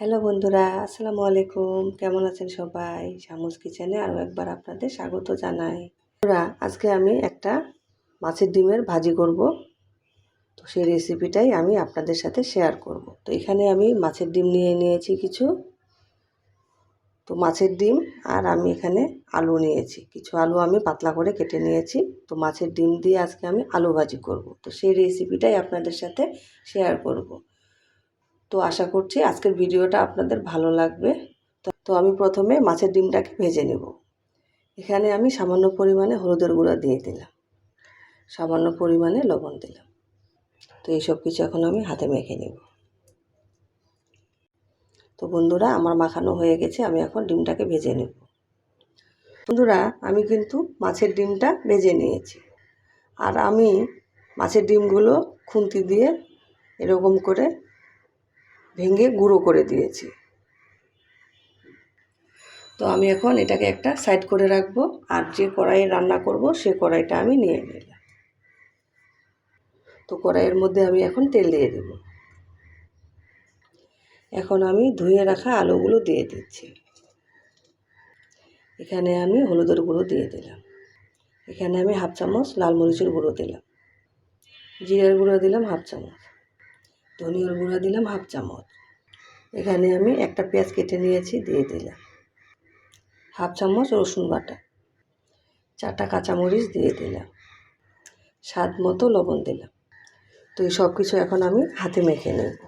Hello বন্ধুরা, আসসালামু আলাইকুম। কেমন আছেন সবাই? শামুস কিচেনে আরও একবার আপনাদের স্বাগত জানাই। বন্ধুরা, আজকে আমি একটা মাছের ডিমের ভাজি করব। তো সেই রেসিপিটাই আমি আপনাদের সাথে শেয়ার করব। তো এখানে আমি মাছের ডিম নিয়ে নিয়েছি কিছু। তো মাছের ডিম আর আমি এখানে আলু নিয়েছি। কিছু আলু আমি পাতলা করে কেটে নিয়েছি। তো মাছের ডিম দিয়ে আজকে আমি আলু ভাজি করব। তো সেই রেসিপিটাই আপনাদের সাথে শেয়ার করব। তো আশা করছি আজকের ভিডিওটা আপনাদের ভালো লাগবে। তো আমি প্রথমে মাছের ডিমটাকে ভেজে নেব। এখানে আমি সামান্য পরিমাণে হলুদের গুঁড়া দিয়ে দিলাম। সামান্য পরিমাণে লবণ দিলাম। তো এইসব কিছু এখন আমি হাতে মেখে নেব। তো বন্ধুরা, আমার মাখানো হয়ে গেছে, আমি এখন ডিমটাকে ভেজে নেব। বন্ধুরা, আমি কিন্তু মাছের ডিমটা ভেজে নিয়েছি। আর আমি মাছের ডিমগুলো খুন্তি দিয়ে এরকম করে ভেঙে গুঁড়ো করে দিয়েছি। তো আমি এখন এটাকে একটা সাইড করে রাখব, আর যে কড়াইয়ে রান্না করব সে কড়াইটা আমি নিয়ে নিলাম। তো কড়াইয়ের মধ্যে আমি এখন তেল দিয়ে দেব। এখন আমি ধুয়ে রাখা আলুগুলো দিয়ে দিচ্ছি। এখানে আমি হলুদের গুঁড়ো দিয়ে দিলাম। এখানে আমি হাফ চামচ লাল মরিচের গুঁড়ো দিলাম। জিরার গুঁড়ো দিলাম হাফ চামচ। ধনিয়ার গুঁড়া দিলাম হাফ চামচ। এখানে আমি একটা পেঁয়াজ কেটে নিয়েছি, দিয়ে দিলাম। হাফ চামচ রসুন বাটা, চারটা কাঁচামরিচ দিয়ে দিলাম। স্বাদ মতো লবণ দিলাম। তো এই সব কিছু এখন আমি হাতে মেখে নেব।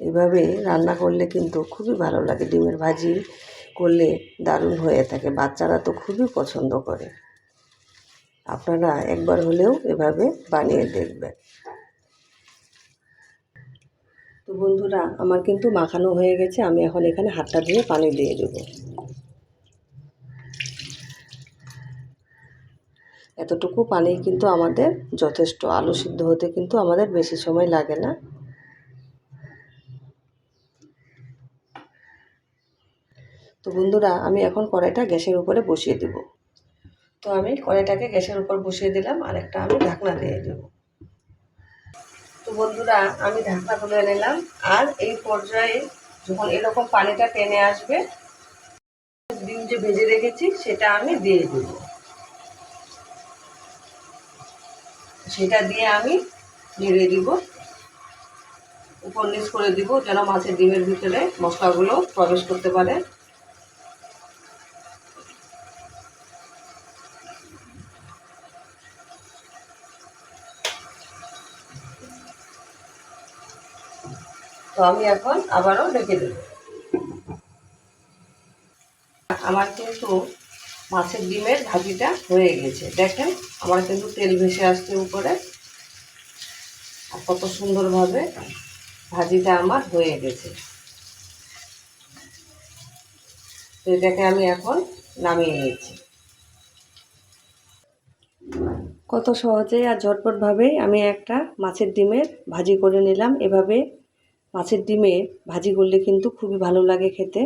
এইভাবে রান্না করলে কিন্তু খুবই ভালো লাগে। ডিমের ভাজি করলে দারুণ হয়ে থাকে। বাচ্চারা তো খুবই পছন্দ করে। আপনারা একবার হলেও এভাবে বানিয়ে দেখবেন। তো বন্ধুরা, আমার কিন্তু মাখানো হয়ে গেছে, আমি এখন এখানে হাতটা ধুয়ে পানি দিয়ে দেবো। এতটুকু পানি কিন্তু আমাদের যথেষ্ট, আলু সিদ্ধ হতে কিন্তু আমাদের বেশি সময় লাগে না। তো বন্ধুরা, আমি এখন কড়াইটা গ্যাসের উপরে বসিয়ে দেব। তো আমি কড়াইটাকে গ্যাসের উপর বসিয়ে দিলাম আর একটা আমি ঢাকনা দিয়ে দেবো। বন্ধুরা, আমি ঢাকনা খুলে নিলাম। আর এই পর্যায়ে যখন এরকম পানিটা টেনে আসবে, ডিম যে ভেজে রেখেছি, সেটা আমি দিয়ে দেব। সেটা দিয়ে আমি নেড়ে দিব। উপর নিচ করে দিব, যেন মাছের ডিমের ভিতরে মশলাগুলো প্রবেশ করতে পারে। তো আমি এখন আবারও ঢেকে দেব। আমার কিন্তু মাছের ডিমের ভাজিটা হয়ে গেছে। দেখেন, আমার কিন্তু তেল ভেসে আসছে উপরে। আর কত সুন্দরভাবে ভাজিটা আমার হয়ে গেছে। তো এটাকে আমি এখন নামিয়ে নিয়েছি কত সহজে আর ঝটপটভাবেই আমি একটা মাছের ডিমের ভাজি করে নিলাম। এভাবে মাছের ডিমে ভাজি করলে কিন্তু খুবই ভালো লাগে খেতে।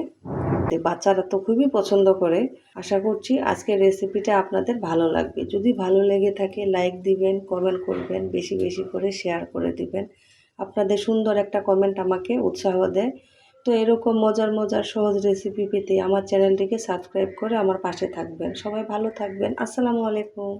বাচ্চারা তো খুবই পছন্দ করে। আশা করছি আজকের রেসিপিটা আপনাদের ভালো লাগবে। যদি ভালো লেগে থাকে লাইক দিবেন কমেন্ট করবেন, বেশি বেশি করে শেয়ার করে দিবেন। আপনাদের সুন্দর একটা কমেন্ট আমাকে উৎসাহ দেয়। তো এরকম মজার মজার সহজ রেসিপি পেতে আমার চ্যানেলটিকে সাবস্ক্রাইব করে আমার পাশে থাকবেন। সবাই ভালো থাকবেন। আসসালামু আলাইকুম।